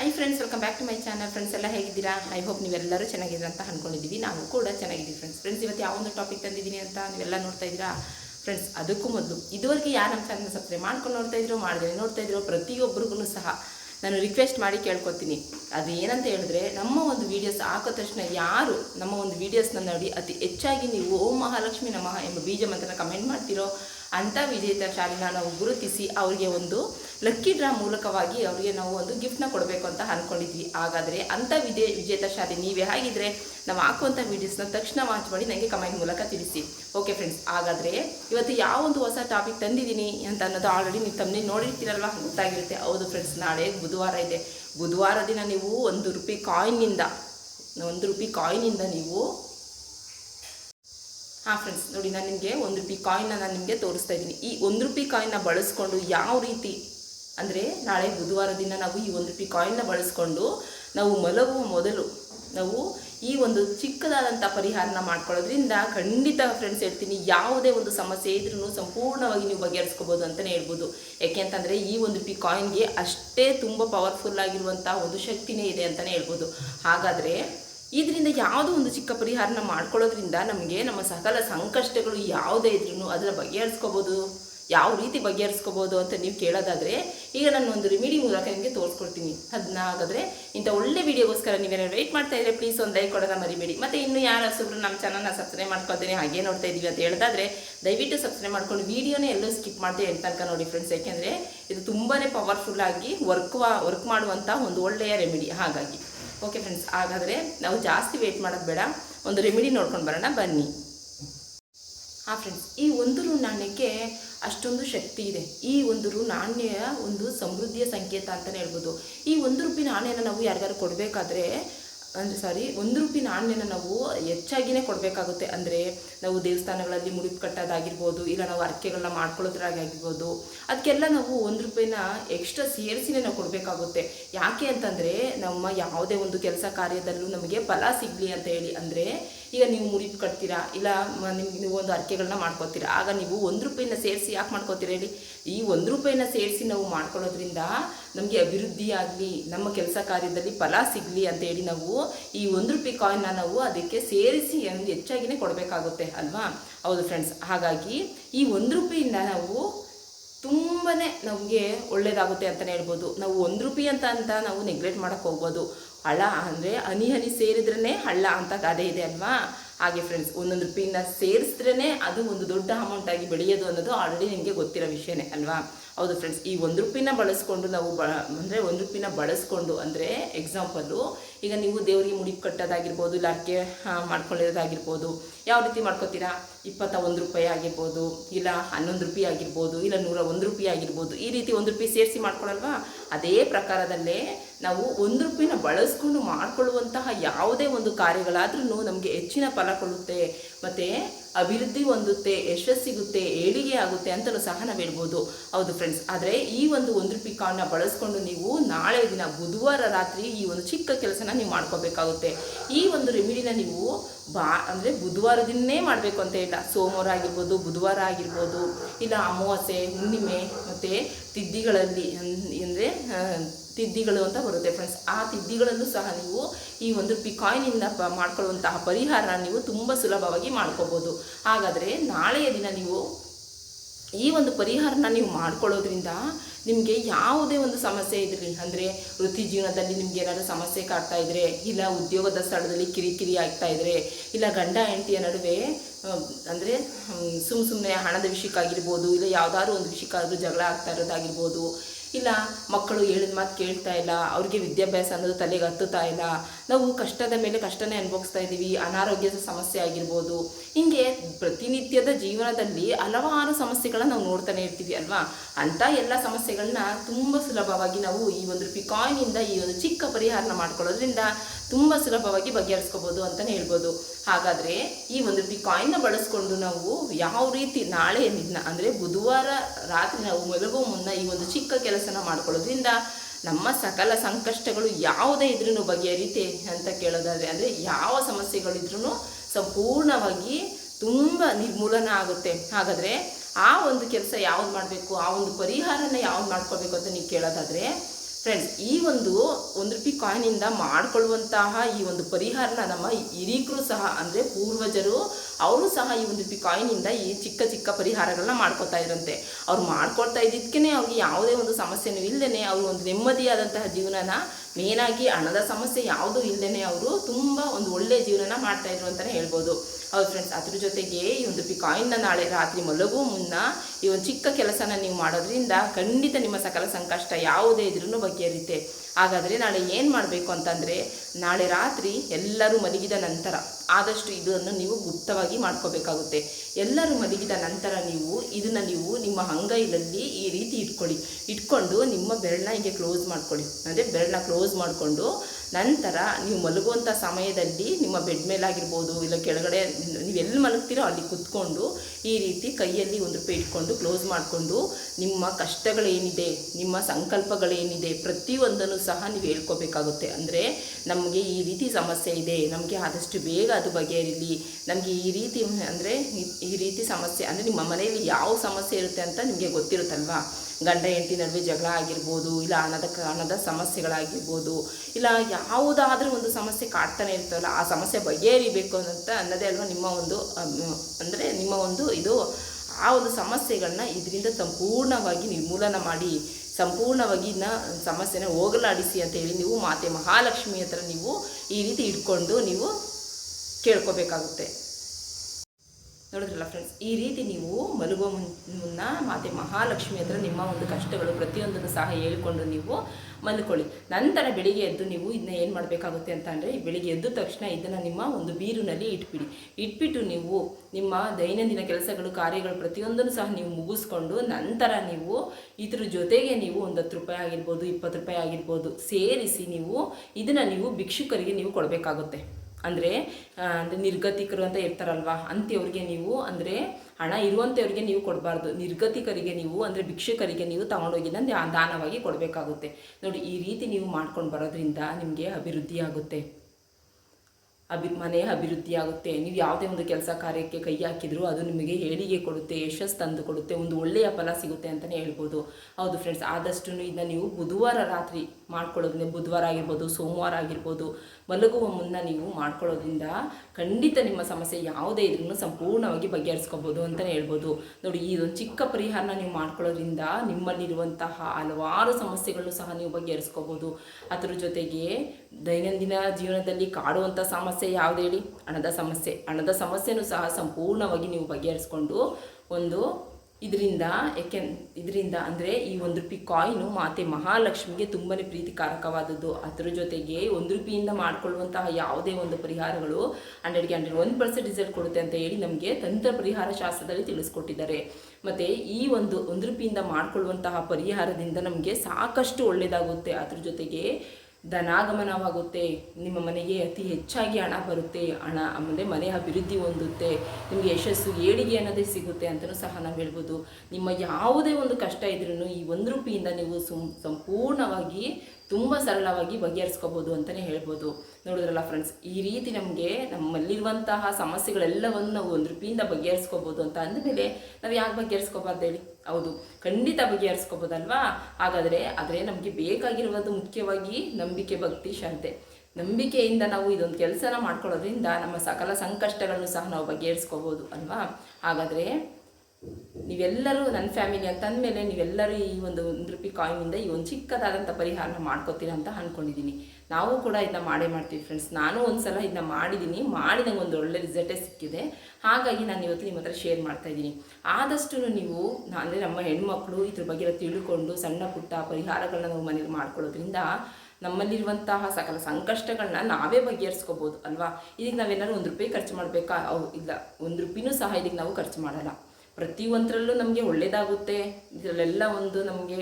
Hi friends welcome back to my channel friends ಎಲ್ಲ ಹೇಗಿದ್ದೀರಾ? I hope ನೀವೆಲ್ಲರೂ ಚೆನ್ನಾಗಿದ್ದೀರಾ ಅಂತ ಅಂದ್ಕೊಂಡಿದ್ದೀವಿ ನಾವು ಕೂಡ ಚೆನ್ನಾಗಿದ್ದೀವಿ ಫ್ರೆಂಡ್ಸ್ ಫ್ರೆಂಡ್ಸ್ ಇವತ್ತು ಯಾವ ಒಂದು ಟಾಪಿಕ್ ತಂದಿದ್ದೀನಿ ಅಂತ ನೀವೆಲ್ಲ ನೋಡ್ತಾ ಇದ್ದೀರಾ? ಫ್ರೆಂಡ್ಸ್ ಅದಕ್ಕೂ ಮೊದಲು. ಇದುವರೆಗೆ ಯಾರು ನಮ್ಮ ಚಾನಲ್ ಸಬ್ಸ್ಕ್ರೈಬ್ ಮಾಡ್ಕೊಂಡು ನೋಡ್ತಾ ಇದ್ರು ಮಾಡಿದ್ರೆ ನೋಡ್ತಾ ಇದ್ರು, ಪ್ರತಿಯೊಬ್ಬರಿಗೂ ಸಹ ನಾನು ರಿಕ್ವೆಸ್ಟ್ ಮಾಡಿ ಕೇಳ್ಕೊತೀನಿ. ಅದು ಏನಂತ ಹೇಳಿದ್ರೆ, ನಮ್ಮ ಒಂದು ವೀಡಿಯೋಸ್ ಹಾಕೋ ತಕ್ಷಣ ಯಾರು ನಮ್ಮ ಒಂದು ವೀಡಿಯೋಸ್ನ ನೋಡಿ ಅತಿ ಹೆಚ್ಚಾಗಿ ನೀವು ಓಂ ಮಹಾಲಕ್ಷ್ಮಿ ನಮಃ ಎಂಬ ಬೀಜ ಮಂತ್ರನ ಕಮೆಂಟ್ ಮಾಡ್ತಿರೋ ಅಂಥ ವಿಜೇತ ಶಾಲೆನ ನಾವು ಗುರುತಿಸಿ ಅವರಿಗೆ ಒಂದು ಲಕ್ಕಿ ಡ್ರಾ ಮೂಲಕವಾಗಿ ಅವರಿಗೆ ನಾವು ಒಂದು ಗಿಫ್ಟ್ನ ಕೊಡಬೇಕು ಅಂತ ಅಂದ್ಕೊಂಡಿದ್ವಿ ಹಾಗಾದರೆ ಅಂಥ ವಿಜೇ, ವಿಜೇತ ಶಾಲೆ ನೀವೇ ಹಾಗಿದ್ರೆ ನಾವು ಹಾಕುವಂಥ ವೀಡಿಯೋಸ್ನ ತಕ್ಷಣ ವಾಚ್ ಮಾಡಿ ನನಗೆ ಕಮೆಂಟ್ ಮೂಲಕ ತಿಳಿಸಿ. ಓಕೆ ಫ್ರೆಂಡ್ಸ್ ಹಾಗಾದರೆ ಇವತ್ತು ಯಾವ ಒಂದು ಹೊಸ ಟಾಪಿಕ್ ತಂದಿದ್ದೀನಿ ಅಂತ ಅನ್ನೋದು ಆಲ್ರೆಡಿ ನೀವು ತಮ್ಮನೇ ನೋಡಿರ್ತೀರಲ್ವ? ಗೊತ್ತಾಗಿರುತ್ತೆ. ಹೌದು ಫ್ರೆಂಡ್ಸ್ ನಾಳೆ ಬುಧವಾರ ಇದೆ. ಬುಧವಾರ ದಿನ ನೀವು ಒಂದು ರೂಪಾಯಿ ಕಾಯಿನ್ನಿಂದ ಒಂದು ರೂಪಾಯಿ ಕಾಯಿನಿಂದ ನೀವು ಹಾಂ ಫ್ರೆಂಡ್ಸ್ ನೋಡಿ ನಾನು ನಿಮಗೆ ಒಂದು ರೂಪಾಯಿ ಕಾಯಿನ್ನ ನಾನು ನಿಮಗೆ ತೋರಿಸ್ತಾ ಇದ್ದೀನಿ. ಈ ಒಂದು ರೂಪಾಯಿ ಕಾಯಿನ್ನ ಬಳಸ್ಕೊಂಡು ಯಾವ ರೀತಿ ಅಂದರೆ ನಾಳೆ ಬುಧವಾರ ದಿನ ನಾವು ಈ ಒಂದು ರೂಪಾಯಿ ಕಾಯಿನ್ನ ಬಳಸ್ಕೊಂಡು ನಾವು ಮಲಗುವ ಮೊದಲು ನಾವು ಈ ಒಂದು ಚಿಕ್ಕದಾದಂಥ ಪರಿಹಾರನ ಮಾಡ್ಕೊಳ್ಳೋದ್ರಿಂದ ಖಂಡಿತ ಫ್ರೆಂಡ್ಸ್ ಹೇಳ್ತೀನಿ ಯಾವುದೇ ಒಂದು ಸಮಸ್ಯೆ ಇದ್ರೂ ಸಂಪೂರ್ಣವಾಗಿ ನೀವು ಬಗೆಹರಿಸ್ಕೋಬೋದು ಅಂತಲೇ ಹೇಳ್ಬೋದು. ಯಾಕೆ ಅಂತಂದರೆ ಈ ಒಂದು ರೂಪಾಯಿ ಕಾಯಿನ್ಗೆ ಅಷ್ಟೇ ತುಂಬ ಪವರ್ಫುಲ್ ಆಗಿರುವಂಥ ಒಂದು ಶಕ್ತಿನೇ ಇದೆ ಅಂತಲೇ ಹೇಳ್ಬೋದು. ಹಾಗಾದರೆ ಇದರಿಂದ ಯಾವುದೋ ಒಂದು ಚಿಕ್ಕ ಪರಿಹಾರನ ಮಾಡ್ಕೊಳ್ಳೋದ್ರಿಂದ ನಮಗೆ ನಮ್ಮ ಸಕಲ ಸಂಕಷ್ಟಗಳು ಯಾವುದೇ ಇದ್ರೂ ಅದರ ಬಗೆಹರಿಸ್ಕೋಬೋದು. ಯಾವ ರೀತಿ ಬಗೆಹರಿಸ್ಕೋಬೋದು ಅಂತ ನೀವು ಕೇಳೋದಾದರೆ ಈಗ ನಾನು ಒಂದು ರೆಮಿಡಿ ಮೂಲಕ ನಿಮಗೆ ತೋರಿಸ್ಕೊಡ್ತೀನಿ. ಅದನ್ನ ಹಾಗಾದರೆ ಇಂಥ ಒಳ್ಳೆ ವಿಡಿಯೋಗೋಸ್ಕರ ನೀವೇನಾದ್ರು ವೆಯ್ಟ್ ಮಾಡ್ತಾ ಇದ್ರೆ ಪ್ಲೀಸ್ ಒಂದು ಲೈಕ್ ಕೊಡೋಣ ಮರಿಬೇಡಿ. ಮತ್ತು ಇನ್ನು ಯಾರು ಹಸುಬ್ರು ನಮ್ಮ ಚಾನಲ್ನ ಸಬ್ಸ್ಕ್ರೈಬ್ ಮಾಡ್ಕೊಳ್ತೀನಿ, ಹಾಗೆ ನೋಡ್ತಾ ಇದ್ದೀವಿ ಅಂತ ಹೇಳೋದಾದ್ರೆ ದಯವಿಟ್ಟು ಸಬ್ಸ್ಕ್ರೈಬ್ ಮಾಡ್ಕೊಂಡು ವೀಡಿಯೋನೇ ಎಲ್ಲೂ ಸ್ಕಿಪ್ ಮಾಡದೆ ಎಂತ ತನಕ ನೋಡಿ ಫ್ರೆಂಡ್ಸ್ ಯಾಕೆಂದರೆ ಇದು ತುಂಬಾ ಪವರ್ಫುಲ್ ಆಗಿ ವರ್ಕ್ ವರ್ಕ್ ಮಾಡುವಂಥ ಒಂದು ಒಳ್ಳೆಯ ರೆಮಿಡಿ ಹಾಗಾಗಿ ಓಕೆ ಫ್ರೆಂಡ್ಸ್ ಹಾಗಾದರೆ ನಾವು ಜಾಸ್ತಿ ವೇಟ್ ಮಾಡೋದು ಬೇಡ. ಒಂದು ರೆಮಿಡಿ ನೋಡ್ಕೊಂಡು ಬರೋಣ. ಬನ್ನಿ. ಹಾಂ ಫ್ರೆಂಡ್ಸ್ ಈ ಒಂದು ರು ನಾಣ್ಯಕ್ಕೆ ಅಷ್ಟೊಂದು ಶಕ್ತಿ ಇದೆ. ಈ ಒಂದು ರು ನಾಣ್ಯ ಒಂದು ಸಮೃದ್ಧಿಯ ಸಂಕೇತ ಅಂತಲೇ ಹೇಳ್ಬೋದು. ಈ ಒಂದು ರೂಪಾಯಿ ನಾಣ್ಯನ ನಾವು ಯಾರಿಗಾರು ಕೊಡಬೇಕಾದ್ರೆ ಅಂದರೆ ಸಾರಿ ಒಂದು ರೂಪಾಯಿ ನಾಣ್ಯನ ನಾವು ಹೆಚ್ಚಾಗಿನೇ ಕೊಡಬೇಕಾಗುತ್ತೆ. ಅಂದರೆ ನಾವು ದೇವಸ್ಥಾನಗಳಲ್ಲಿ ಮುಡಿಪು ಕಟ್ಟೋದಾಗಿರ್ಬೋದು, ಇಲ್ಲ ನಾವು ಅರ್ಕೆಗಳನ್ನ ಮಾಡ್ಕೊಳ್ಳೋದ್ರಾಗಿರ್ಬೋದು ಅದಕ್ಕೆಲ್ಲ ನಾವು ಒಂದು ರೂಪಾಯಿನ ಎಕ್ಸ್ಟ್ರಾ ಸೇರಿಸಿನೇ ನಾವು ಕೊಡಬೇಕಾಗುತ್ತೆ. ಯಾಕೆ ಅಂತಂದರೆ ನಮ್ಮ ಯಾವುದೇ ಒಂದು ಕೆಲಸ ಕಾರ್ಯದಲ್ಲೂ ನಮಗೆ ಫಲ ಸಿಗಲಿ ಅಂತ ಹೇಳಿ. ಅಂದರೆ ಈಗ ನೀವು ಮುಡಿಪು ಕಟ್ತೀರಾ, ಇಲ್ಲ ನಿಮ್ಗೆ ನೀವು ಒಂದು ಅರ್ಕೆಗಳನ್ನ ಮಾಡ್ಕೋತೀರಾ, ಆಗ ನೀವು ಒಂದು ರೂಪಾಯಿನ ಸೇರಿಸಿ ಯಾಕೆ ಮಾಡ್ಕೋತೀರಾ ಹೇಳಿ? ಈ ಒಂದು ರೂಪಾಯಿನ ಸೇರಿಸಿ ನಾವು ಮಾಡ್ಕೊಳ್ಳೋದ್ರಿಂದ ನಮಗೆ ಅಭಿವೃದ್ಧಿ ಆಗಲಿ, ನಮ್ಮ ಕೆಲಸ ಕಾರ್ಯದಲ್ಲಿ ಫಲ ಸಿಗಲಿ ಅಂತ ಹೇಳಿ ನಾವು ಈ ಒಂದು ರೂಪಾಯಿ ಕಾಯಿನ್ನ ನಾವು ಅದಕ್ಕೆ ಸೇರಿಸಿ ಹೆಚ್ಚಾಗಿನೇ ಕೊಡಬೇಕಾಗುತ್ತೆ ಅಲ್ವಾ? ಹೌದು ಫ್ರೆಂಡ್ಸ್ ಹಾಗಾಗಿ ಈ ಒಂದು ರೂಪಾಯಿಂದ ನಾವು ತುಂಬಾ ನಮಗೆ ಒಳ್ಳೆಯದಾಗುತ್ತೆ ಅಂತಲೇ ಹೇಳ್ಬೋದು. ನಾವು ಒಂದು ರೂಪಾಯಿ ಅಂತ ಅಂತ ನಾವು ನೆಗ್ಲೆಕ್ಟ್ ಮಾಡೋಕ್ಕೆ ಹೋಗ್ಬೋದು. ಹಳ ಅಂದರೆ ಹನಿ ಹನಿ ಸೇರಿದ್ರೇ ಹಳ್ಳ ಅಂತ ಗಾದೆ ಇದೆ ಅಲ್ವಾ? ಹಾಗೆ ಫ್ರೆಂಡ್ಸ್ ಒಂದೊಂದು ರೂಪಾಯಿನ ಸೇರಿಸಿದ್ರೇ ಅದು ಒಂದು ದೊಡ್ಡ ಅಮೌಂಟಾಗಿ ಬೆಳೆಯೋದು ಅನ್ನೋದು ಆಲ್ರೆಡಿ ನಿಮಗೆ ಗೊತ್ತಿರೋ ವಿಷಯನೇ ಅಲ್ವಾ? ಹೌದು ಫ್ರೆಂಡ್ಸ್ ಈ ಒಂದು ರೂಪಿನ ಬಳಸ್ಕೊಂಡು ನಾವು ಬ ಅಂದರೆ ಒಂದು ರೂಪಿನ ಬಳಸ್ಕೊಂಡು ಅಂದರೆ ಎಕ್ಸಾಂಪಲ್ಲು ಈಗ ನೀವು ದೇವರಿಗೆ ಮುಡಿ ಕಟ್ಟೋದಾಗಿರ್ಬೋದು ಇಲ್ಲ ಅರ್ಕೆ ಮಾಡ್ಕೊಳ್ಳೋದಾಗಿರ್ಬೋದು ಯಾವ ರೀತಿ ಮಾಡ್ಕೋತೀರಾ? ಇಪ್ಪತ್ತ ಒಂದು ರೂಪಾಯಿ ಆಗಿರ್ಬೋದು, ಇಲ್ಲ ಹನ್ನೊಂದು ರೂಪಾಯಿ ಆಗಿರ್ಬೋದು, ಇಲ್ಲ ನೂರ ಒಂದು ರೂಪಾಯಿ ಆಗಿರ್ಬೋದು, ಈ ರೀತಿ ಒಂದು ರೂಪಾಯಿ ಸೇರಿಸಿ ಮಾಡ್ಕೊಳ್ಳಲ್ವಾ ಅದೇ ಪ್ರಕಾರದಲ್ಲೇ ನಾವು ಒಂದು ರೂಪಾಯಿನ ಬಳಸ್ಕೊಂಡು ಮಾಡಿಕೊಳ್ಳುವಂತಹ ಯಾವುದೇ ಒಂದು ಕಾರ್ಯಗಳಾದ್ರೂ ನಮಗೆ ಹೆಚ್ಚಿನ ಫಲ ಕೊಡುತ್ತೆ. ಮತ್ತು ಅಭಿವೃದ್ಧಿ ಹೊಂದುತ್ತೆ, ಯಶಸ್ಸು ಸಿಗುತ್ತೆ, ಏಳಿಗೆ ಆಗುತ್ತೆ ಅಂತಲೂ ಸಹ ನಾವು ಹೇಳ್ಬೋದು. ಹೌದು ಫ್ರೆಂಡ್ಸ್ ಆದರೆ ಈ ಒಂದು ಒಂದು ರೂಪಾಯಿ ಕಾಳನ್ನ ಬಳಸ್ಕೊಂಡು ನೀವು ನಾಳೆ ದಿನ ಬುಧವಾರ ರಾತ್ರಿ ಈ ಒಂದು ಚಿಕ್ಕ ಕೆಲಸನ ನೀವು ಮಾಡ್ಕೋಬೇಕಾಗುತ್ತೆ. ಈ ಒಂದು ರೆಮಿಡಿನ ನೀವು ಬಾ, ಅಂದರೆ ಬುಧವಾರ ದಿನನೇ ಮಾಡಬೇಕು ಅಂತ ಇಲ್ಲ. ಸೋಮವಾರ ಆಗಿರ್ಬೋದು, ಬುಧವಾರ ಆಗಿರ್ಬೋದು, ಇಲ್ಲ ಅಮಾವಾಸ್ಯೆ, ಹುಣ್ಣಿಮೆ, ಮತ್ತು ತಿದ್ದಿಗಳಲ್ಲಿ, ಅಂದರೆ ತಿದ್ದಿಗಳು ಅಂತ ಬರುತ್ತೆ ಫ್ರೆಂಡ್ಸ್ ಆ ತಿದ್ದಿಗಳಲ್ಲೂ ಸಹ ನೀವು ಈ ಒಂದು ಪಿಕಾಯಿನಿಂದ ಕಾಯಿನಿಂದ ಪ, ಮಾಡ್ಕೊಳ್ಳುವಂತಹ ಪರಿಹಾರ ನೀವು ತುಂಬ ಸುಲಭವಾಗಿ ಮಾಡ್ಕೋಬೋದು. ಹಾಗಾದರೆ ನಾಳೆಯ ದಿನ ನೀವು ಈ ಒಂದು ಪರಿಹಾರನ ನೀವು ಮಾಡ್ಕೊಳ್ಳೋದ್ರಿಂದ ನಿಮಗೆ ಯಾವುದೇ ಒಂದು ಸಮಸ್ಯೆ ಇದ್ರಿ, ಅಂದರೆ ವೃತ್ತಿ ಜೀವನದಲ್ಲಿ ನಿಮ್ಗೆ ಏನಾದರೂ ಸಮಸ್ಯೆ ಕಾಡ್ತಾ ಇದ್ರೆ, ಇಲ್ಲ ಉದ್ಯೋಗದ ಸ್ಥಳದಲ್ಲಿ ಕಿರಿಕಿರಿ ಆಗ್ತಾ ಇದ್ರೆ, ಇಲ್ಲ ಗಂಡ ಹೆಂಡತಿಯ ನಡುವೆ ಅಂದರೆ ಸುಮ್ಮ ಸುಮ್ಮನೆ ಹಣದ ವಿಷಯಕ್ಕಾಗಿರ್ಬೋದು, ಇಲ್ಲ ಯಾವುದಾದ್ರು ಒಂದು ವಿಷಯಕ್ಕಾದರೂ ಜಗಳ ಆಗ್ತಾ ಇರೋದಾಗಿರ್ಬೋದು ಇಲ್ಲ, ಮಕ್ಕಳು ಹೇಳಿದ ಮಾತು ಕೇಳ್ತಾ ಇಲ್ಲ, ಅವ್ರಿಗೆ ವಿದ್ಯಾಭ್ಯಾಸ ಅನ್ನೋದು ತಲೆಗೆ ಹತ್ತುತ್ತಾ ಇಲ್ಲ. ನಾವು ಕಷ್ಟದ ಮೇಲೆ ಕಷ್ಟನೇ ಅನುಭವಿಸ್ತಾ ಇದ್ದೀವಿ, ಅನಾರೋಗ್ಯದ ಸಮಸ್ಯೆ ಆಗಿರ್ಬೋದು. ಹೀಗೆ ಪ್ರತಿನಿತ್ಯದ ಜೀವನದಲ್ಲಿ ಹಲವಾರು ಸಮಸ್ಯೆಗಳನ್ನ ನಾವು ನೋಡ್ತಾನೆ ಇರ್ತೀವಿ ಅಲ್ವಾ? ಅಂಥ ಎಲ್ಲ ಸಮಸ್ಯೆಗಳನ್ನ ತುಂಬ ಸುಲಭವಾಗಿ ನಾವು ಈ ಒಂದು ರೂಪಾಯಿ ಕಾಯಿನಿಂದ ಈ ಒಂದು ಚಿಕ್ಕ ಪರಿಹಾರನ ಮಾಡ್ಕೊಳ್ಳೋದ್ರಿಂದ ತುಂಬ ಸುಲಭವಾಗಿ ಬಗೆಹರಿಸ್ಕೋಬೋದು ಅಂತಲೇ ಹೇಳ್ಬೋದು. ಹಾಗಾದರೆ ಈ ಒಂದು ರೂಪಾಯಿ ಕಾಯಿನ್ನ ಬಳಸ್ಕೊಂಡು ನಾವು ಯಾವ ರೀತಿ ನಾಳೆ ಅಂದರೆ ಬುಧವಾರ ರಾತ್ರಿ ನಾವು ಮಲಗುವ ಮುನ್ನ ಈ ಒಂದು ಚಿಕ್ಕ ಕೆಲಸನ ಮಾಡ್ಕೊಳ್ಳೋದ್ರಿಂದ ನಮ್ಮ ಸಕಲ ಸಂಕಷ್ಟಗಳು ಯಾವುದೇ ಇದ್ರೂ ಬಗೆಹರಿತೆ ಅಂತ ಕೇಳೋದಾದರೆ, ಅಂದರೆ ಯಾವ ಸಮಸ್ಯೆಗಳಿದ್ರೂ ಸಂಪೂರ್ಣವಾಗಿ ತುಂಬ ನಿರ್ಮೂಲನ ಆಗುತ್ತೆ. ಹಾಗಾದರೆ ಆ ಒಂದು ಕೆಲಸ ಯಾವ್ದು ಮಾಡಬೇಕು, ಆ ಒಂದು ಪರಿಹಾರನ ಯಾವ್ದು ಮಾಡ್ಕೋಬೇಕು ಅಂತ ನೀವು ಕೇಳೋದಾದರೆ ಫ್ರೆಂಡ್ಸ್ ಈ ಒಂದು ಒಂದು ರೂಪಾಯಿ ಕಾಯಿನಿಂದ ಮಾಡಿಕೊಳ್ಳುವಂತಹ ಈ ಒಂದು ಪರಿಹಾರನ ನಮ್ಮ ಹಿರೀಕರು ಸಹ, ಅಂದರೆ ಪೂರ್ವಜರು, ಅವರು ಸಹ ಈ ಒಂದು ರೂಪಾಯಿ ಕಾಯಿನಿಂದ ಈ ಚಿಕ್ಕ ಚಿಕ್ಕ ಪರಿಹಾರಗಳನ್ನ ಮಾಡ್ಕೊತಾ ಇದ್ರಂತೆ. ಅವ್ರು ಮಾಡ್ಕೊಳ್ತಾ ಇದ್ದಿದ್ದಕ್ಕೆ ಅವ್ರಿಗೆ ಯಾವುದೇ ಒಂದು ಸಮಸ್ಯೆನೂ ಇಲ್ಲದೇ ಅವರು ಒಂದು ನೆಮ್ಮದಿಯಾದಂತಹ ಜೀವನನ ಮೇನಾಗಿ ಹಣದ ಸಮಸ್ಯೆ ಯಾವುದೂ ಇಲ್ಲದೇ ಅವರು ತುಂಬ ಒಂದು ಒಳ್ಳೆಯ ಜೀವನನ ಮಾಡ್ತಾ ಇದ್ರು ಅಂತಲೇ ಹೇಳ್ಬೋದು. ಹೌದು ಫ್ರೆಂಡ್ಸ್ ಅದ್ರ ಜೊತೆಗೆ ಈ ಒಂದು ಕಾಯಿನ್ನ ನಾಳೆ ರಾತ್ರಿ ಮಲಗುವ ಮುನ್ನ ಈ ಒಂದು ಚಿಕ್ಕ ಕೆಲಸನ ನೀವು ಮಾಡೋದ್ರಿಂದ ಖಂಡಿತ ನಿಮ್ಮ ಸಕಲ ಸಂಕಷ್ಟ ಯಾವುದೇ ಇದ್ರೂ ಬಗೆಹರಿತೆ ಹಾಗಾದರೆ ನಾಳೆ ಏನು ಮಾಡಬೇಕು ಅಂತಂದರೆ ನಾಳೆ ರಾತ್ರಿ ಎಲ್ಲರೂ ಮಲಗಿದ ನಂತರ ಆದಷ್ಟು ಇದನ್ನು ನೀವು ಗುಪ್ತವಾಗಿ ಮಾಡ್ಕೋಬೇಕಾಗುತ್ತೆ. ಎಲ್ಲರೂ ಮಲಗಿದ ನಂತರ ನೀವು ಇದನ್ನು ನೀವು ನಿಮ್ಮ ಅಂಗೈಲಲ್ಲಿ ಈ ರೀತಿ ಇಟ್ಕೊಳ್ಳಿ. ಇಟ್ಕೊಂಡು ನಿಮ್ಮ ಬೆರಳನ್ನ ಹೀಗೆ ಕ್ಲೋಸ್ ಮಾಡ್ಕೊಳ್ಳಿ. ಅಂದರೆ ಬೆರಳನ್ನ ಕ್ಲೋಸ್ ಮಾಡಿಕೊಂಡು ನಂತರ ನೀವು ಮಲಗುವಂಥ ಸಮಯದಲ್ಲಿ ನಿಮ್ಮ ಬೆಡ್ ಮೇಲಾಗಿರ್ಬೋದು ಇಲ್ಲ ಕೆಳಗಡೆ ನೀವು ಎಲ್ಲಿ ಮಲಗ್ತೀರೋ ಅಲ್ಲಿ ಕುತ್ಕೊಂಡು ಈ ರೀತಿ ಕೈಯಲ್ಲಿ ಒಂದು ರೂಪಾಯಿ ಇಟ್ಕೊಂಡು ಕ್ಲೋಸ್ ಮಾಡಿಕೊಂಡು ನಿಮ್ಮ ಕಷ್ಟಗಳೇನಿದೆ, ನಿಮ್ಮ ಸಂಕಲ್ಪಗಳೇನಿದೆ ಪ್ರತಿಯೊಂದನ್ನು ಸಹ ನೀವು ಹೇಳ್ಕೋಬೇಕಾಗುತ್ತೆ. ಅಂದರೆ ನಮಗೆ ಈ ರೀತಿ ಸಮಸ್ಯೆ ಇದೆ, ನಮಗೆ ಆದಷ್ಟು ಬೇಗ ಅದು ಬಗೆಹರಿಲಿ, ನಮಗೆ ಈ ರೀತಿ ಅಂದರೆ ಈ ರೀತಿ ಸಮಸ್ಯೆ ಅಂದರೆ ನಿಮ್ಮ ಮನೆಯಲ್ಲಿ ಯಾವ ಸಮಸ್ಯೆ ಇರುತ್ತೆ ಅಂತ ನಿಮಗೆ ಗೊತ್ತಿರುತ್ತಲ್ವಾ? ಗಂಡ, ಹೆಂಡತಿ ನಡುವೆ ಜಗಳ ಆಗಿರ್ಬೋದು, ಇಲ್ಲ ಹಣದ ಹಣದ ಸಮಸ್ಯೆಗಳಾಗಿರ್ಬೋದು, ಇಲ್ಲ ಯಾವುದಾದ್ರೂ ಒಂದು ಸಮಸ್ಯೆ ಕಾಡ್ತಾನೆ ಇರ್ತವಲ್ಲ, ಆ ಸಮಸ್ಯೆ ಬಗೆಹರಿಬೇಕು ಅಂತ ಅನ್ನೋದೇ ಅಲ್ವಾ ನಿಮ್ಮ ಒಂದು ಅಂದರೆ ನಿಮ್ಮ ಒಂದು ಇದು ಆ ಒಂದು ಸಮಸ್ಯೆಗಳನ್ನ ಇದರಿಂದ ಸಂಪೂರ್ಣವಾಗಿ ನಿರ್ಮೂಲನ ಮಾಡಿ. ಸಂಪೂರ್ಣವಾಗಿ ಇದನ್ನ ಸಮಸ್ಯೆನ ಹೋಗಲಾಡಿಸಿ ಅಂತ ಹೇಳಿ ನೀವು ಮಾತೆ ಮಹಾಲಕ್ಷ್ಮಿ ಹತ್ರ ನೀವು ಈ ರೀತಿ ಇಟ್ಕೊಂಡು ನೀವು ಕೇಳ್ಕೋಬೇಕಾಗುತ್ತೆ. ನೋಡಿದ್ರಲ್ಲ ಫ್ರೆಂಡ್ಸ್ ಈ ರೀತಿ ನೀವು ಮಲಗುವ ಮುನ್, ಮುನ್ನ ಮಾತೆ ಮಹಾಲಕ್ಷ್ಮಿ ಹತ್ರ ನಿಮ್ಮ ಒಂದು ಕಷ್ಟಗಳು ಪ್ರತಿಯೊಂದನ್ನು ಸಹ ಹೇಳ್ಕೊಂಡು ನೀವು ಮಲ್ಕೊಳ್ಳಿ. ನಂತರ ಬೆಳಿಗ್ಗೆ ಎದ್ದು ನೀವು ಇದನ್ನ ಏನು ಮಾಡಬೇಕಾಗುತ್ತೆ ಅಂತ ಅಂದರೆ, ಬೆಳಿಗ್ಗೆ ಎದ್ದ ತಕ್ಷಣ ಇದನ್ನು ನಿಮ್ಮ ಒಂದು ಬೀರಿನಲ್ಲಿ ಇಟ್ಬಿಡಿ. ಇಟ್ಬಿಟ್ಟು ನೀವು ನಿಮ್ಮ ದೈನಂದಿನ ಕೆಲಸಗಳು, ಕಾರ್ಯಗಳು ಪ್ರತಿಯೊಂದನ್ನು ಸಹ ನೀವು ಮುಗಿಸ್ಕೊಂಡು ನಂತರ ನೀವು ಇದ್ರ ಜೊತೆಗೆ ನೀವು ಒಂದು ಹತ್ತು ರೂಪಾಯಿ ಆಗಿರ್ಬೋದು, ಇಪ್ಪತ್ತು ರೂಪಾಯಿ ಆಗಿರ್ಬೋದು ಸೇರಿಸಿ ನೀವು ಇದನ್ನು ನೀವು ಭಿಕ್ಷುಕರಿಗೆ ನೀವು ಕೊಡಬೇಕಾಗುತ್ತೆ. ಅಂದರೆ ಅಂದರೆ ನಿರ್ಗತಿಕರು ಅಂತ ಇರ್ತಾರಲ್ವಾ ಅಂಥವ್ರಿಗೆ ನೀವು ಅಂದರೆ ಹಣ ಇರುವಂಥವ್ರಿಗೆ ನೀವು ಕೊಡಬಾರ್ದು. ನಿರ್ಗತಿಕರಿಗೆ ನೀವು ಅಂದರೆ ಭಿಕ್ಷುಕರಿಗೆ ನೀವು ತಗೊಂಡೋಗಿ ದಾನವಾಗಿ ಕೊಡಬೇಕಾಗುತ್ತೆ. ನೋಡಿ, ಈ ರೀತಿ ನೀವು ಮಾಡ್ಕೊಂಡು ಬರೋದ್ರಿಂದ ನಿಮಗೆ ಅಭಿವೃದ್ಧಿ ಆಗುತ್ತೆ ಅಭಿ ಮನೆ ಅಭಿವೃದ್ಧಿ ಆಗುತ್ತೆ ನೀವು ಯಾವುದೇ ಒಂದು ಕೆಲಸ ಕಾರ್ಯಕ್ಕೆ ಕೈ ಹಾಕಿದ್ರು ಅದು ನಿಮಗೆ ಏಳಿಗೆ ಕೊಡುತ್ತೆ, ಯಶಸ್ಸು ತಂದು ಕೊಡುತ್ತೆ, ಒಂದು ಒಳ್ಳೆಯ ಫಲ ಸಿಗುತ್ತೆ ಅಂತಲೇ ಹೇಳ್ಬೋದು. ಹೌದು ಫ್ರೆಂಡ್ಸ್ ಆದಷ್ಟು ಇದನ್ನ ನೀವು ಬುಧವಾರ ರಾತ್ರಿ ಮಾಡ್ಕೊಳ್ಳೋದ್ರಿಂದ, ಬುಧವಾರ ಆಗಿರ್ಬೋದು, ಸೋಮವಾರ ಆಗಿರ್ಬೋದು, ಮಲಗುವ ಮುನ್ನ ನೀವು ಮಾಡ್ಕೊಳ್ಳೋದ್ರಿಂದ ಖಂಡಿತ ನಿಮ್ಮ ಸಮಸ್ಯೆ ಯಾವುದೇ ಇದ್ರೂ ಸಂಪೂರ್ಣವಾಗಿ ಬಗೆಹರಿಸ್ಕೋಬೋದು ಅಂತಲೇ ಹೇಳ್ಬೋದು. ನೋಡಿ, ಈ ಒಂದು ಚಿಕ್ಕ ಪರಿಹಾರನ ನೀವು ಮಾಡ್ಕೊಳ್ಳೋದ್ರಿಂದ ನಿಮ್ಮಲ್ಲಿರುವಂತಹ ಹಲವಾರು ಸಮಸ್ಯೆಗಳನ್ನು ಸಹ ನೀವು ಬಗೆಹರಿಸ್ಕೋಬೋದು. ಅದರ ಜೊತೆಗೆ ದೈನಂದಿನ ಜೀವನದಲ್ಲಿ ಕಾಡುವಂಥ ಸಮಸ್ಯೆ ಯಾವುದು ಹೇಳಿ? ಹಣದ ಸಮಸ್ಯೆ. ಹಣದ ಸಮಸ್ಯೆನೂ ಸಹ ಸಂಪೂರ್ಣವಾಗಿ ನೀವು ಬಗೆಹರಿಸ್ಕೊಂಡು ಒಂದು ಇದರಿಂದ, ಏಕೆ ಇದರಿಂದ ಅಂದರೆ ಈ ಒಂದು ರೂಪಿ ಕಾಯಿನು ಮಾತೆ ಮಹಾಲಕ್ಷ್ಮಿಗೆ ತುಂಬಾ ಪ್ರೀತಿಕಾರಕವಾದದ್ದು. ಅದರ ಜೊತೆಗೆ ಒಂದು ರೂಪಿಯಿಂದ ಮಾಡಿಕೊಳ್ಳುವಂತಹ ಯಾವುದೇ ಒಂದು ಪರಿಹಾರಗಳು ಹಂಡ್ರೆಡ್ಗೆ ಹಂಡ್ರೆಡ್ ಒಂದು ಪರ್ಸೆಂಟ್ ರಿಸಲ್ಟ್ ಕೊಡುತ್ತೆ ಅಂತ ಹೇಳಿ ನಮಗೆ ತಂತ್ರ ಪರಿಹಾರ ಶಾಸ್ತ್ರದಲ್ಲಿ ತಿಳಿಸ್ಕೊಟ್ಟಿದ್ದಾರೆ. ಮತ್ತು ಈ ಒಂದು ಒಂದು ರೂಪಿಯಿಂದ ಮಾಡಿಕೊಳ್ಳುವಂತಹ ಪರಿಹಾರದಿಂದ ನಮಗೆ ಸಾಕಷ್ಟು ಒಳ್ಳೆಯದಾಗುತ್ತೆ ಅದ್ರ ಜೊತೆಗೆ ಧನಾಗಮನವಾಗುತ್ತೆ, ನಿಮ್ಮ ಮನೆಗೆ ಅತಿ ಹೆಚ್ಚಾಗಿ ಹಣ ಬರುತ್ತೆ, ಹಣ ಆಮೇಲೆ ಮನೆ ಅಭಿವೃದ್ಧಿ ಹೊಂದುತ್ತೆ, ನಿಮಗೆ ಯಶಸ್ಸು ಏಳಿಗೆ ಅನ್ನೋದೇ ಸಿಗುತ್ತೆ ಅಂತಲೂ ಸಹ ನಾವು ಹೇಳ್ಬೋದು. ನಿಮ್ಮ ಯಾವುದೇ ಒಂದು ಕಷ್ಟ ಇದ್ರೂ ಈ ಒಂದು ರೂಪಿಯಿಂದ ನೀವು ಸಂಪೂರ್ಣವಾಗಿ ತುಂಬ ಸರಳವಾಗಿ ಬಗೆಹರಿಸ್ಕೋಬೋದು ಅಂತಲೇ ಹೇಳ್ಬೋದು. ನೋಡಿದ್ರಲ್ಲ ಫ್ರೆಂಡ್ಸ್ ಈ ರೀತಿ ನಮಗೆ ನಮ್ಮಲ್ಲಿರುವಂತಹ ಸಮಸ್ಯೆಗಳೆಲ್ಲವನ್ನು ನಾವು ಒಂದು ರೂಪಿಯಿಂದ ಬಗೆಹರಿಸ್ಕೋಬೋದು ಅಂತ ಅಂದಮೇಲೆ ನಾವು ಯಾಕೆ ಬಗೆಹರಿಸ್ಕೋಬಾರ್ದು ಹೇಳಿ? ಹೌದು, ಖಂಡಿತ ಬಗೆಹರಿಸ್ಕೋಬೋದಲ್ವಾ? ಹಾಗಾದರೆ ಆದರೆ ನಮಗೆ ಬೇಕಾಗಿರುವುದು ಮುಖ್ಯವಾಗಿ ನಂಬಿಕೆ, ಭಕ್ತಿ, ಶ್ರದ್ಧೆ. ನಂಬಿಕೆಯಿಂದ ನಾವು ಇದೊಂದು ಕೆಲಸನ ಮಾಡ್ಕೊಳ್ಳೋದ್ರಿಂದ ನಮ್ಮ ಸಕಲ ಸಂಕಷ್ಟಗಳನ್ನು ಸಹ ನಾವು ಬಗೆಹರಿಸ್ಕೋಬೋದು ಅಲ್ವಾ? ಹಾಗಾದರೆ ನೀವೆಲ್ಲರೂ ನನ್ನ ಫ್ಯಾಮಿಲಿ ಅಂತ ಅಂದಮೇಲೆ ನೀವೆಲ್ಲರೂ ಈ ಒಂದು ಒಂದು ರೂಪಾಯಿ ಕಾಯಿನಿಂದ ಈ ಒಂದು ಚಿಕ್ಕದಾದಂಥ ಪರಿಹಾರನ ಮಾಡ್ಕೋತೀರಾ ಅಂತ ಅಂದ್ಕೊಂಡಿದ್ದೀನಿ ನಾವು ಕೂಡ ಇದನ್ನ ಮಾಡೇ ಮಾಡ್ತೀವಿ ಫ್ರೆಂಡ್ಸ್ ನಾನು ಒಂದು ಸಲ ಇದನ್ನ ಮಾಡಿದ್ದೀನಿ ಮಾಡಿ ನಂಗೆ ಒಂದು ಒಳ್ಳೆ ರಿಸಲ್ಟೇ ಸಿಕ್ಕಿದೆ. ಹಾಗಾಗಿ ನಾನು ಇವತ್ತು ನಿಮ್ಮ ಹತ್ರ ಶೇರ್ ಮಾಡ್ತಾ ಇದ್ದೀನಿ. ಆದಷ್ಟು ನೀವು ಅಂದರೆ ನಮ್ಮ ಹೆಣ್ಮಕ್ಳು ಇದ್ರ ಬಗ್ಗೆ ತಿಳ್ಕೊಂಡು ಸಣ್ಣ ಪುಟ್ಟ ಪರಿಹಾರಗಳನ್ನ ನಾವು ಮನೇಲಿ ಮಾಡ್ಕೊಳ್ಳೋದ್ರಿಂದ ನಮ್ಮಲ್ಲಿರುವಂತಹ ಸಕಲ ಸಂಕಷ್ಟಗಳನ್ನ ನಾವೇ ಬಗೆಹರಿಸ್ಕೋಬೋದು ಅಲ್ವಾ? ಇದಕ್ಕೆ ನಾವೇನಾದ್ರು ಒಂದು ರೂಪಾಯಿ ಖರ್ಚು ಮಾಡಬೇಕಾ? ಇಲ್ಲ, ಒಂದು ರೂಪಾಯಿನೂ ಸಹ ಇದಕ್ಕೆ ನಾವು ಖರ್ಚು ಮಾಡಲ್ಲ. ಪ್ರತಿಯೊಂದರಲ್ಲೂ ನಮಗೆ ಒಳ್ಳೆಯದಾಗುತ್ತೆ ಇದರಲ್ಲೆಲ್ಲ ಒಂದು ನಮಗೆ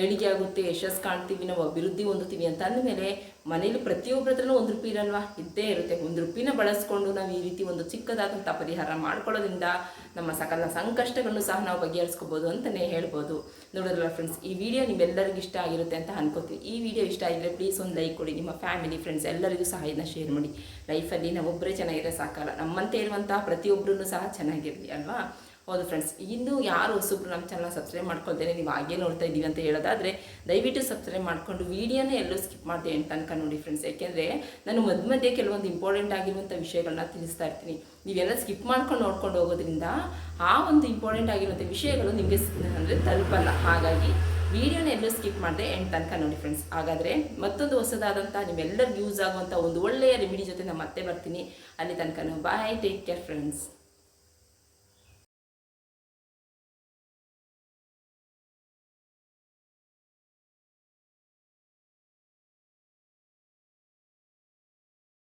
ಏಳಿಗೆ ಆಗುತ್ತೆ, ಯಶಸ್ಸು ಕಾಣ್ತೀವಿ, ನಾವು ಅಭಿವೃದ್ಧಿ ಹೊಂದುತ್ತೀವಿ ಅಂತ ಅಂದಮೇಲೆ ಮನೇಲಿ ಪ್ರತಿಯೊಬ್ಬರ ಒಂದು ರೂಪಾಯಿ ಇರಲ್ವಾ? ಇದ್ದೇ ಇರುತ್ತೆ. ಒಂದು ರೂಪಾಯಿನ ಬಳಸ್ಕೊಂಡು ನಾವು ಈ ರೀತಿ ಒಂದು ಚಿಕ್ಕದಾದಂಥ ಪರಿಹಾರ ಮಾಡ್ಕೊಳ್ಳೋದ್ರಿಂದ ನಮ್ಮ ಸಕಲ ಸಂಕಷ್ಟಗಳನ್ನು ಸಹ ನಾವು ಬಗೆಹರಿಸ್ಕೋಬೋದು ಅಂತಲೇ ಹೇಳ್ಬೋದು. ನೋಡೋದ್ರಲ್ಲ ಫ್ರೆಂಡ್ಸ್ ಈ ವಿಡಿಯೋ ನಿಮ್ಮೆಲ್ಲರಿಗೂ ಇಷ್ಟ ಆಗಿರುತ್ತೆ ಅಂತ ಅನ್ಕೋತೀವಿ ಈ ವಿಡಿಯೋ ಇಷ್ಟ ಆಗಿದ್ರೆ ಪ್ಲೀಸ್ ಒಂದು ಲೈಕ್ ಕೊಡಿ. ನಿಮ್ಮ ಫ್ಯಾಮಿಲಿ ಫ್ರೆಂಡ್ಸ್ ಎಲ್ಲರಿಗೂ ಸಹ ಇದನ್ನ ಶೇರ್ ಮಾಡಿ. ಲೈಫಲ್ಲಿ ನಾವೊಬ್ಬರೇ ಚೆನ್ನಾಗಿರೋ ಸಾಕಲ್ಲ. ನಮ್ಮಂತೆ ಇರುವಂತಹ ಪ್ರತಿಯೊಬ್ಬರೂ ಸಹ ಚೆನ್ನಾಗಿರಲಿ, ಅಲ್ವಾ? ಹೌದು ಫ್ರೆಂಡ್ಸ್ ಇನ್ನು ಯಾರು ಹೊಸಬ್ರು ನಮ್ಮ ಚಾನಲ್ ಸಬ್ಸ್ಕ್ರೈಬ್ ಮಾಡ್ಕೊಳ್ತೇನೆ ನೀವು ಹಾಗೇ ನೋಡ್ತಾ ಇದ್ದೀವಿ ಅಂತ ಹೇಳೋದಾದ್ರೆ, ದಯವಿಟ್ಟು ಸಬ್ಸ್ಕ್ರೈಬ್ ಮಾಡಿಕೊಂಡು ವೀಡಿಯೋನೇ ಎಲ್ಲೂ ಸ್ಕಿಪ್ ಮಾಡಿದೆ ಅಂತ ತನಕ ನೋಡಿ ಫ್ರೆಂಡ್ಸ್ ಯಾಕೆಂದರೆ ನಾನು ಮಧ್ಯ ಮಧ್ಯೆ ಕೆಲವೊಂದು ಇಂಪಾರ್ಟೆಂಟ್ ಆಗಿರುವಂಥ ವಿಷಯಗಳನ್ನ ತಿಳಿಸ್ತಾ ಇರ್ತೀನಿ. ನೀವೆಲ್ಲ ಸ್ಕಿಪ್ ಮಾಡ್ಕೊಂಡು ನೋಡ್ಕೊಂಡು ಹೋಗೋದ್ರಿಂದ ಆ ಒಂದು ಇಂಪಾರ್ಟೆಂಟ್ ಆಗಿರುವಂಥ ವಿಷಯಗಳು ನಿಮಗೆ ಅಂದರೆ ತಲುಪಲ್ಲ. ಹಾಗಾಗಿ ವಿಡಿಯೋನ ಎಲ್ಲೂ ಸ್ಕಿಪ್ ಮಾಡಿದೆ ಎಂಡ್ ತನಕ ನೋಡಿ ಫ್ರೆಂಡ್ಸ್ ಹಾಗಾದರೆ ಮತ್ತೊಂದು ಹೊಸದಾದಂಥ ನಿಮ್ಮೆಲ್ಲರಿಗೂ ಯೂಸ್ ಆಗುವಂಥ ಒಂದು ಒಳ್ಳೆಯ ರೆಮಿಡಿ ಜೊತೆ ನಾನು ಮತ್ತೆ ಬರ್ತೀನಿ. ಅಲ್ಲಿ ತನಕ ಬಾಯ್ ಟೇಕ್ ಕೇರ್ ಫ್ರೆಂಡ್ಸ್